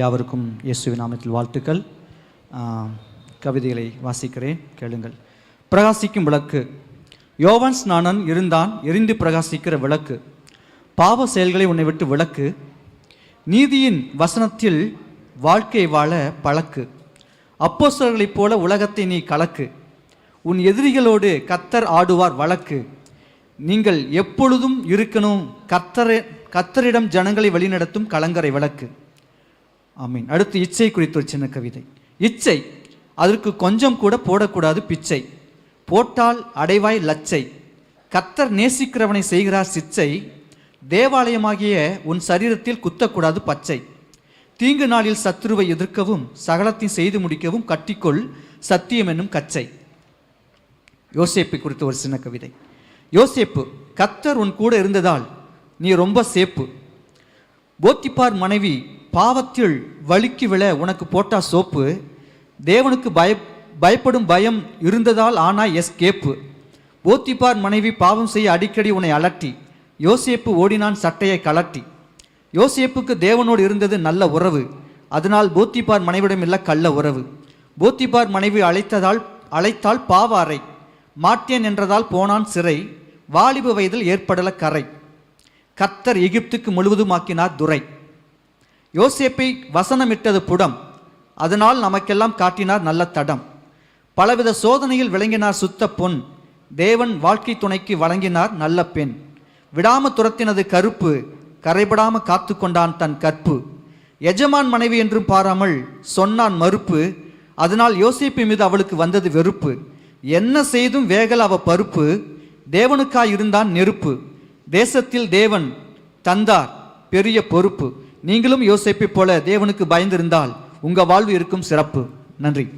யாவருக்கும் இயேசுவி நாமத்தில் வாழ்த்துக்கள். கவிதைகளை வாசிக்கிறேன் கேளுங்கள். பிரகாசிக்கும் விளக்கு. யோவான் ஸ்நானன் இருந்தான் எரிந்து பிரகாசிக்கிற விளக்கு. பாவ செயல்களை உன்னை விட்டு விளக்கு. நீதியின் வசனத்தில் வாழ்க்கை வாழ பழக்கு. அப்போஸ்தலர்களைப் போல உலகத்தை நீ கலக்கு. உன் எதிரிகளோடு கத்தர் ஆடுவார் வழக்கு. நீங்கள் எப்பொழுதும் இருக்கணும் கத்தர கத்தரிடம் ஜனங்களை வழிநடத்தும் கலங்கரை விளக்கு. ஆமீன். அடுத்து இச்சை குறித்த ஒரு சின்ன கவிதை. இச்சை அதற்கு கொஞ்சம் கூட போடக்கூடாது பிச்சை. போட்டால் அடைவாய் லச்சை. கத்தர் நேசிக்கிறவனை செய்கிறார் சிச்சை. தேவாலயமாகிய உன் சரீரத்தில் குத்தக்கூடாது பச்சை. தீங்கு நாளில் சத்ருவை எதிர்க்கவும் சகலத்தையும் செய்து முடிக்கவும் கட்டிக்கொள் சத்தியம் என்னும் கச்சை. யோசேப்பை குறித்த ஒரு சின்ன கவிதை. யோசேப்பு கத்தர் உன் கூட இருந்ததால் நீ ரொம்ப சேப்பு. போத்திப்பார் மனைவி பாவத்தில் வழுக்கி விழ உனக்கு போட்டா சோப்பு தேவனுக்கு பய பயப்படும் பயம் இருந்ததால் ஆனா எஸ்கேப்பு. போத்திப்பார் மனைவி பாவம் செய்ய அடிக்கடி உன்னை அலட்டி யோசேப்பு ஓடினான் சட்டையை கலட்டி. யோசேப்புக்கு தேவனோடு இருந்தது நல்ல உறவு அதனால் போத்திப்பார் மனைவிடம் இல்ல கள்ள உறவு. போத்திப்பார் மனைவி அழைத்ததால் அழைத்தால் பாவ அறை மாட்டேன் என்றதால் போனான் சிறை வாலிப வயதில் ஏற்படல கரை கத்தர் எகிப்துக்கு முழுவதுமாக்கினார் துரை யோசேப்பை வசனமிட்டது புடம். அதனால் நமக்கெல்லாம் காட்டினார் நல்ல தடம். பலவித சோதனையில் விளங்கினார் சுத்த பொன். தேவன் வாழ்க்கை துணைக்கு வழங்கினார் நல்ல பெண். விடாம துரத்தினது கருப்பு. கரைபடாம காத்து கொண்டான் தன் கற்பு. எஜமான் மனைவி என்றும் பாராமல் சொன்னான் மறுப்பு. அதனால் யோசிப்பு மீது அவளுக்கு வந்தது வெறுப்பு. என்ன செய்தும் வேகல் அவ பருப்பு. தேவனுக்காய் இருந்தான் நெருப்பு. தேசத்தில் தேவன் தந்தார். பெரிய பொறுப்பு. நீங்களும் யோசிப்பை போல தேவனுக்கு பயந்திருந்தால் உங்க வாழ்வு இருக்கும் சிறப்பு. நன்றி.